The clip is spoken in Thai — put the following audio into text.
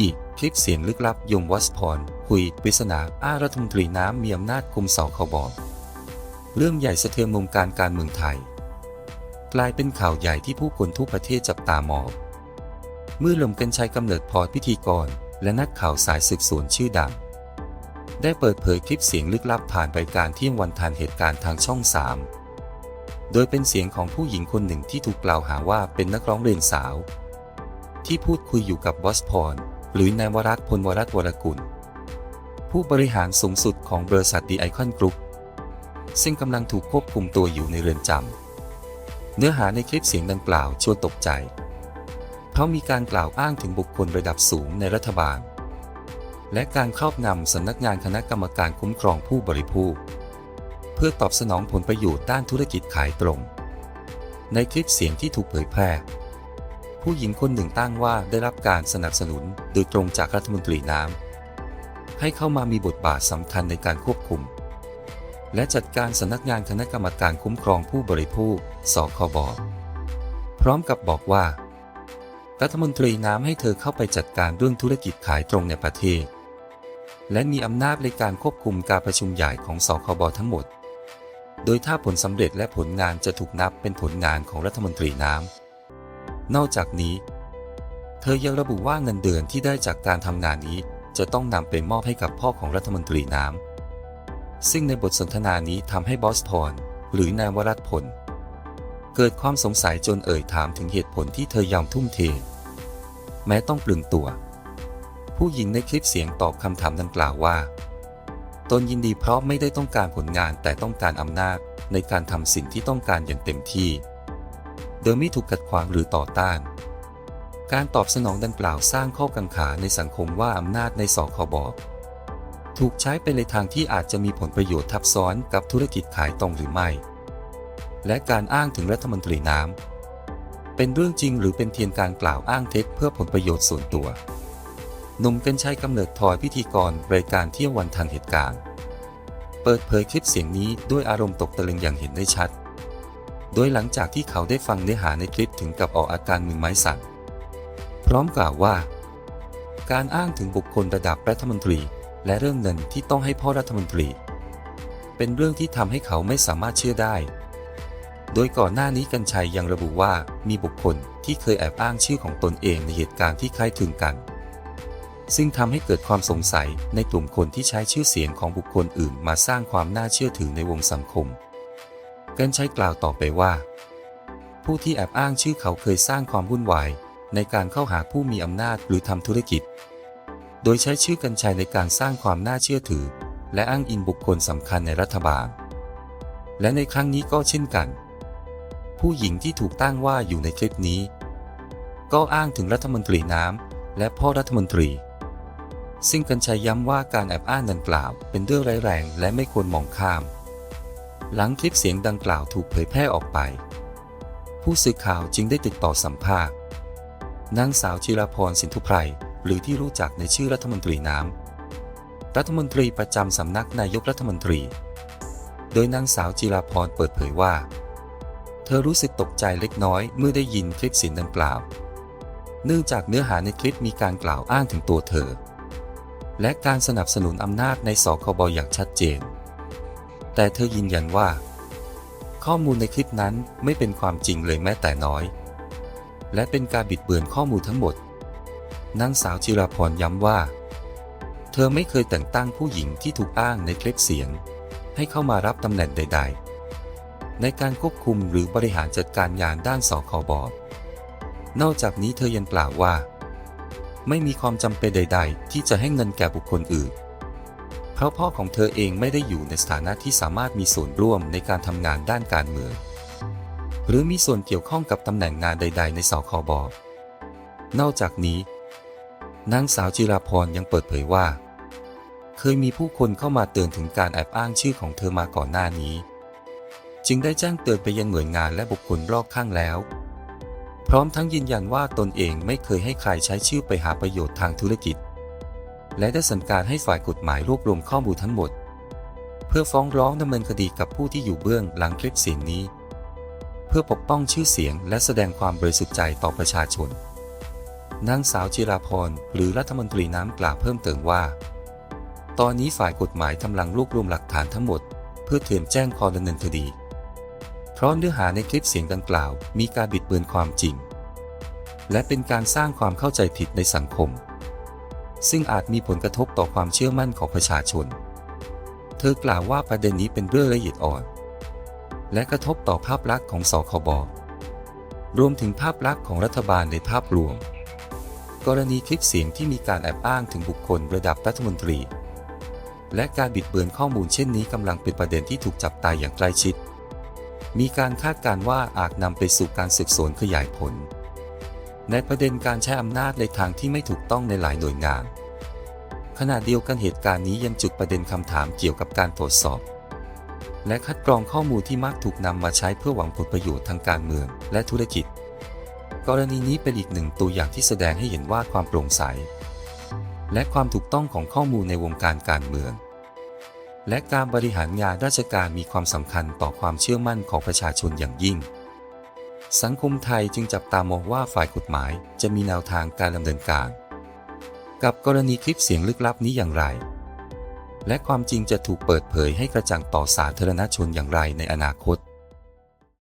อีก คลิปเสียงลึกลับยมวัสพรคุยปริศนาอ้ารัฐมนตรีน้ำมีอำนาจคุมสคบอเรื่องใหญ่สะเทือนวงการการเมืองไทย กลายเป็นข่าวใหญ่ที่ผู้คนทั่วประเทศจับตามองเมื่อลมกันชัยกำเนิดพรพิธีกร และนักข่าวสายสืบสวนชื่อดัง ได้เปิดเผยคลิปเสียงลึกลับผ่านรายการเที่ยงวันทันเหตุการณ์ทางช่อง 3 โดยเป็นเสียงของผู้หญิงคนหนึ่งที่ถูกกล่าวหาว่าเป็นนักร้องเรียนสาว ที่พูดคุยอยู่กับบอสพร หรือนายวรัตพลวรัตวรกุล ผู้บริหารสูงสุดของบริษัทดีไอคอนกรุ๊ปซึ่งกำลังถูกควบคุมตัวอยู่ในเรือนจำ เนื้อหาในคลิปเสียงดังกล่าวชวนตกใจ เพราะมีการกล่าวอ้างถึงบุคคลระดับสูงในรัฐบาล และการครอบงำสำนักงานคณะกรรมการคุ้มครองผู้บริโภคเพื่อตอบสนองผลประโยชน์ด้านธุรกิจขายตรง ในคลิปเสียงที่ถูกเผยแพร่ ผู้หญิงคนหนึ่งตั้งว่าได้รับการสนับสนุนโดยตรงจากรัฐมนตรีน้ำให้เข้ามามีบทบาทสำคัญในการควบคุม และจัดการสำนักงานคณะกรรมการคุ้มครองผู้บริโภคสคบพร้อมกับบอกว่า รัฐมนตรีน้ำให้เธอเข้าไปจัดการเรื่องธุรกิจขายตรงในประเทศ และมีอำนาจในการควบคุมการประชุมใหญ่ของสคบทั้งหมด โดยถ้าผลสำเร็จและผลงานจะถูกนับเป็นผลงานของรัฐมนตรีน้ำ นอกจากนี้ เธอยังระบุว่าเงินเดือนที่ได้จากการทำงานนี้ จะต้องนำไปมอบให้กับพ่อของรัฐมนตรีน้ำซึ่งในบทสนทนานี้ทำให้บอสพรหรือนายวรัตพล เกิดความสงสัยจนเอ่ยถามถึงเหตุผลที่เธอยอมทุ่มเท แม้ต้องปลึงตัว ผู้หญิงในคลิปเสียงตอบคำถามดังกล่าวว่าตนยินดีเพราะไม่ได้ต้องการผลงานแต่ต้องการอำนาจในการทำสิ่งที่ต้องการอย่างเต็มที่ โดยไม่ถูกขัดขวางหรือต่อต้าน การตอบสนองดังกล่าวสร้างข้อกังขาในสังคมว่าอำนาจในสคบถูกใช้ไปในทางที่อาจจะมีผลประโยชน์ทับซ้อนกับธุรกิจขายตรงหรือไม่ และการอ้างถึงรัฐมนตรีน้ำ เป็นเรื่องจริงหรือเป็นเพียงการกล่าวอ้างเท็จเพื่อผลประโยชน์ส่วนตัวหนุ่มกันชัยกำเนิดทอยพิธีกรรายการเที่ยงวันทันเหตุการณ์ เปิดเผยคลิปเสียงนี้ด้วยอารมณ์ตกตะลึงอย่างเห็นได้ชัด โดยหลังจากที่เขาได้ฟังเนื้อหาในคลิปถึงกับออกอาการมึนไม้สั่นพร้อมกล่าวว่า การอ้างถึงบุคคลระดับรัฐมนตรี และเรื่องเงินที่ต้องให้พ่อรัฐมนตรี เป็นเรื่องที่ทำให้เขาไม่สามารถเชื่อได้ โดยก่อนหน้านี้กันชัยยังระบุว่ามีบุคคลที่เคยแอบอ้างชื่อของตนเองในเหตุการณ์ที่คล้ายคลึงกัน ซึ่งทำให้เกิดความสงสัยในกลุ่มคนที่ใช้ชื่อเสียงของบุคคลอื่น มาสร้างความน่าเชื่อถือในวงสังคม กันใชัยกล่าวต่อไปว่า ผู้ที่แอบอ้างชื่อเขาเคยสร้างความวุ่นวาย ในการเข้าหาผู้มีอำนาจหรือทำธุรกิจ โดยใช้ชื่อกันชัยในการสร้างความน่าเชื่อถือ และอ้างอิงบุคคลสำคัญในรัฐบาล และในครั้งนี้ก็เช่นกัน ผู้หญิงที่ถูกตั้งว่าอยู่ในคลิปนี้ ก็อ้างถึงรัฐมนตรีน้ำและพ่อรัฐมนตรีซึ่งกันชัยย้ำว่าการแอบอ้างดังกล่าว เป็นเรื่องร้ายแรงและไม่ควรมองข้าม หลังคลิปเสียงดังกล่าวถูกเผยแพร่ออกไป ผู้สื่อข่าวจึงได้ติดต่อสัมภาษณ์นางสาวจิราพรสินทุไพรหรือที่รู้จักในชื่อรัฐมนตรีน้ำ รัฐมนตรีประจำสำนักนายกรัฐมนตรี โดยนางสาวจิราพรเปิดเผยว่า เธอรู้สึกตกใจเล็กน้อยเมื่อได้ยินคลิปเสียงดังกล่าว เนื่องจากเนื้อหาในคลิปมีการกล่าวอ้างถึงตัวเธอ และการสนับสนุนอำนาจในสคบอย่างชัดเจน แต่เธอยืนยันว่า ข้อมูลในคลิปนั้นไม่เป็นความจริงเลยแม้แต่น้อย และเป็นการบิดเบือนข้อมูลทั้งหมดนางสาวจิราพรย้ำว่า เธอไม่เคยแต่งตั้งผู้หญิงที่ถูกอ้างในคลิปเสียง ให้เข้ามารับตำแหน่งใด ๆ ในการควบคุมหรือบริหารจัดการงานด้านสคบนอกจากนี้เธอยังกล่าวว่า ไม่มีความจำเป็นใด ๆ ที่จะให้เงินแก่บุคคลอื่น เพราะพ่อของเธอเองไม่ได้อยู่ในสถานะที่สามารถมีส่วนร่วมในการทำงานด้านการเมือง หรือมีส่วนเกี่ยวข้องกับตำแหน่งงานใด ๆ ในสคบนอกจากนี้นางสาวจิราพรยังเปิดเผยว่า เคยมีผู้คนเข้ามาเตือนถึงการแอบอ้างชื่อของเธอมาก่อนหน้านี้ จึงได้แจ้งเตือนไปยังหน่วยงานและบุคคลรอบข้างแล้ว พร้อมทั้งยืนยันว่าตนเองไม่เคยให้ใครใช้ชื่อไปหาประโยชน์ทางธุรกิจ และได้สั่งการให้ฝ่ายกฎหมายรวบรวมข้อมูลทั้งหมด เพื่อฟ้องร้องดำเนินคดีกับผู้ที่อยู่เบื้องหลังคลิปเสียงนี้ เพื่อปกป้องชื่อเสียงและแสดงความบริสุทธิ์ใจต่อประชาชนนางสาวจิราพรหรือรัฐมนตรีน้ำกล่าวเพิ่มเติมว่า ตอนนี้ฝ่ายกฎหมายกำลังรวบรวมหลักฐานทั้งหมด เพื่อเตรียมแจ้งคอดำเนินคดี เพราะเนื้อหาในคลิปเสียงดังกล่าว มีการบิดเบือนความจริง และเป็นการสร้างความเข้าใจผิดในสังคม ซึ่งอาจมีผลกระทบต่อความเชื่อมั่นของประชาชน เธอกล่าวว่าประเด็นนี้เป็นเรื่องละเอียดอ่อน และกระทบต่อภาพลักษณ์ของสคบรวมถึงภาพลักษณ์ของรัฐบาลในภาพรวม กรณีคลิปเสียงที่มีการแอบอ้างถึงบุคคลระดับรัฐมนตรี และการบิดเบือนข้อมูลเช่นนี้กำลังเป็นประเด็นที่ถูกจับตายอย่างใกล้ชิด มีการคาดการณ์ว่าอาจนำไปสู่การสืบสวนขยายผล ในประเด็นการใช้อำนาจในทางที่ไม่ถูกต้องในหลายหน่วยงาน ขณะเดียวกันเหตุการณ์นี้ยังจุดประเด็นคำถามเกี่ยวกับการตรวจสอบ และคัดกรองข้อมูลที่มักถูกนำมาใช้เพื่อหวังผลประโยชน์ทางการเมืองและธุรกิจ กรณีนี้เป็นอีกหนึ่งตัวอย่างที่แสดงให้เห็นว่าความโปร่งใส และความถูกต้องของข้อมูลในวงการการเมือง และการบริหารงานราชการมีความสำคัญต่อความเชื่อมั่นของประชาชนอย่างยิ่ง สังคมไทยจึงจับตามองว่าฝ่ายกฎหมายจะมีแนวทางการดำเนินการ กับกรณีคลิปเสียงลึกลับนี้อย่างไร และความจริงจะถูกเปิดเผยให้กระจ่างต่อสาธารณชนอย่างไรในอนาคต